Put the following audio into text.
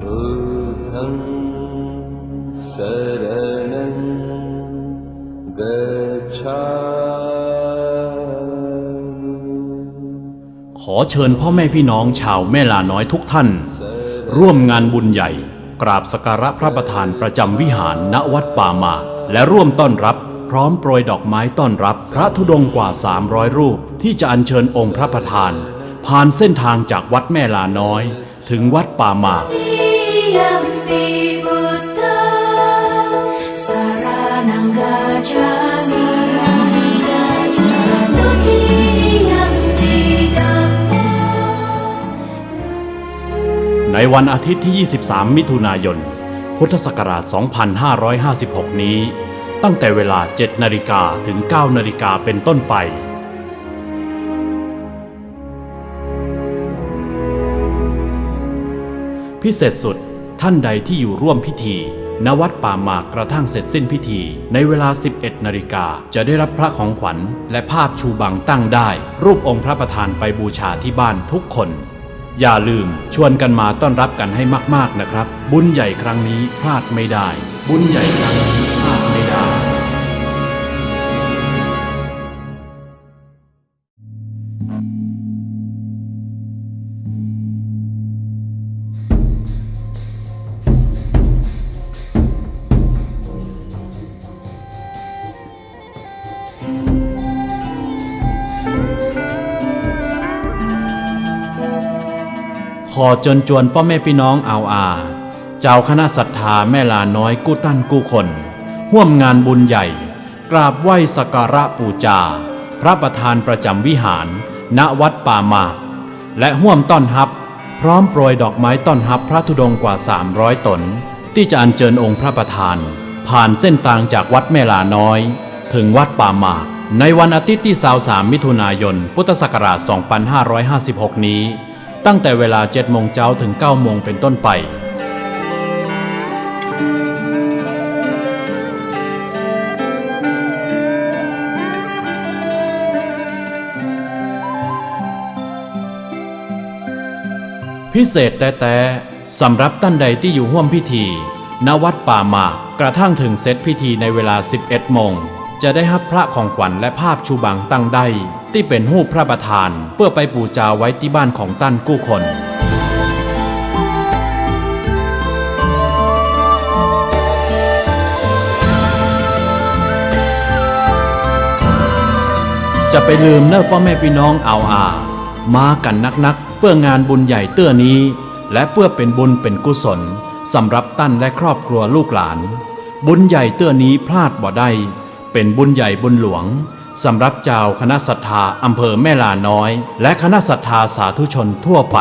बुद्धं शरणं गच्छामि ขอเชิญพ่อแม่พี่น้องชาวแม่ลาน้อยทุกท่าน ร่วมงานบุญใหญ่ กราบสกการะพระประธานประจำวิหารณวัดป่าหมาก และร่วมต้อนรับ พร้อมโปรยดอกไม้ต้อนรับ พระธุดงค์กว่า 300 รูป ที่จะอัญเชิญองค์พระประธาน ผ่านเส้นทางจากวัดแม่ลาน้อย ถึงวัดป่าหมาก Tiyampi Buddha Saranang gacchami Tutiyampi Dhamma ในวันอาทิตย์ที่ 23 มิถุนายน พุทธศักราช 2556 นี้ ตั้งแต่เวลา 7 นาฬิกาถึง 9 นาฬิกาเป็นต้นไป พิเศษสุดท่านใดที่อยู่ร่วมพิธี ณวัดป่าหมากกระทั่งเสร็จสิ้นพิธี ในเวลา 11 นาฬิกาจะได้รับพระของขวัญ และภาพชูบังตั้งได้ รูปองค์พระประธานไปบูชาที่บ้านทุกคน อย่าลืมชวนกันมาต้อนรับกันให้มาก ๆนะครับ บุญใหญ่ครั้งนี้พลาดไม่ได้ บุญใหญ่ครั้งนี้ อเชิญจวนพ่อแม่พี่น้องเอาอา เจ้าคณะศรัทธาแม่ลาน้อยกู้ตั้นกู้คนห่วมงานบุญใหญ่ กราบไหว้สักการะปูจา พระประธานประจำวิหาร ณวัดป่าหมากและห่วมต้อนรับ พร้อมโปรยดอกไม้ต้อนรับพระธุดงกว่า 300 ตน ที่จะอัญเชิญองค์พระประธาน ผ่านเส้นทางจากวัดแม่ลาน้อย ถึงวัดป่าหมาก ในวันอาทิตย์ที่ 23 มิถุนายน พุทธศักราช 2556 นี้ ตั้งแต่เวลา7โมงเช้าถึง9โมงเป็นต้นไป พิเศษแต่แต่สำหรับท่านใดที่อยู่ห่วมพิธี ณ วัดป่าหมากกระทั่งถึงเซตพิธีในเวลา 11โมง จะได้รับพระของขวัญและภาพชูบังตั้งได้ ที่เป็นหูปพระประธาน เพื่อไปปูจาไว้ที่บ้านของตั้นกู้คนจะไปลืมเนอพ่อแม่พี่น้องเอาอา มากันนักๆเพื่องานบุญใหญ่เตื้อนี้ และเพื่อเป็นบุญเป็นกุศลสำหรับตั้นและครอบครัวลูกหลาน บุญใหญ่เตื้อนี้พลาดบ่ได้ เป็นบุญใหญ่บุญหลวงสำหรับเจ้าคณะศรัทธาอำเภอแม่ลาน้อย และคณะศรัทธาสาธุชนทั่วไป